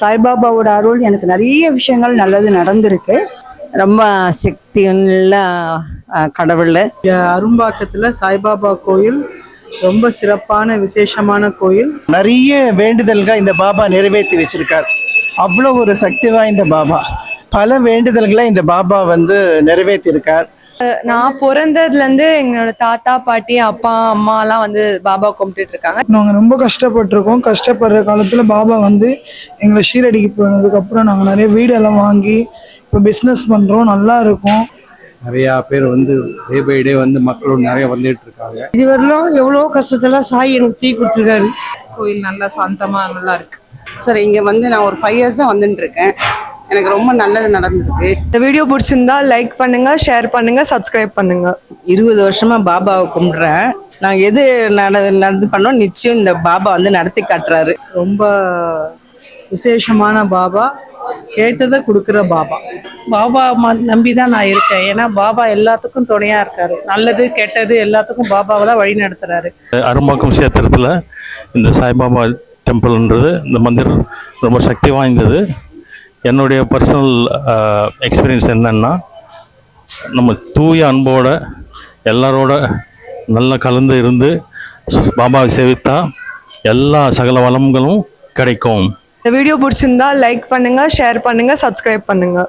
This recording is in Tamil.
சாய்பாபாவோட அருள் எனக்கு நிறைய விஷயங்கள் நல்லது நடந்திருக்கு. ரொம்ப சக்தியுள்ள அஹ், கடவுள். அரும்பாக்கத்துல சாய்பாபா கோயில் ரொம்ப சிறப்பான விசேஷமான கோயில். நிறைய வேண்டுதல்கள் இந்த பாபா நிறைவேற்றி வச்சிருக்கார். அவ்வளோ ஒரு சக்தி வாய்ந்த பாபா. பல வேண்டுதல்களை இந்த பாபா வந்து நிறைவேற்றியிருக்கார் நான் பிறந்ததுலேருந்து எங்களோட தாத்தா பாட்டி அப்பா அம்மாலாம் வந்து பாபா கும்பிட்டுட்டு இருக்காங்க நாங்கள் ரொம்ப கஷ்டப்பட்டிருக்கோம் கஷ்டப்படுற காலத்தில் பாபா வந்து எங்களை ஷீரடிக்கு போனதுக்கப்புறம் நாங்கள் நிறைய வீடெல்லாம் வாங்கி இப்போ பிஸ்னஸ் பண்ணுறோம் நல்லா இருக்கும். நிறையா பேர் வந்து டே பை டே வந்து மக்களும் நிறைய வந்துட்டு இருக்காங்க இதுவரையிலும் எவ்வளோ கஷ்டத்தெல்லாம் சாய் எனக்கு தீ கொடுத்துருக்காரு கோயில் நல்லா சாந்தமா நல்லா இருக்கு. சார் இங்கே வந்து நான் ஒரு ஃபைவ் இயர்ஸாக வந்துட்டு இருக்கேன் எனக்கு ரொம்ப நல்லது நடந்திருக்கு. இந்த வீடியோ பிடிச்சிருந்தா லைக் பண்ணுங்க ஷேர் பண்ணுங்க சப்ஸ்கிரைப் பண்ணுங்க. இருபது வருஷமா பாபாவை கும்பிடுறேன். நான் எது நட நடந்து பண்ணோம் நிச்சயம் இந்த பாபா வந்து நடத்தி காட்டுறாரு. ரொம்ப விசேஷமான பாபா. கேட்டதை கொடுக்குற பாபா. பாபா நம்பி தான் நான் இருக்கேன். ஏன்னா பாபா எல்லாத்துக்கும் துணையா இருக்காரு. நல்லது கெட்டது எல்லாத்துக்கும் பாபாவை தான் வழி நடத்துறாரு. அரும்பாக்கம் கஷேத்திரத்தில் இந்த சாய்பாபா டெம்பிள்ன்றது இந்த மந்திர் ரொம்ப சக்தி வாய்ந்தது. என்னுடைய பர்சனல் எக்ஸ்பீரியன்ஸ் என்னென்னா நம்ம தூய அன்போட எல்லாரோட நல்லா கலந்து இருந்து பாபாவை சேவித்தா எல்லா சகல வளங்களும் கிடைக்கும். இந்த வீடியோ பிடிச்சிருந்தா லைக் பண்ணுங்கள் ஷேர் பண்ணுங்கள் சப்ஸ்கிரைப் பண்ணுங்கள்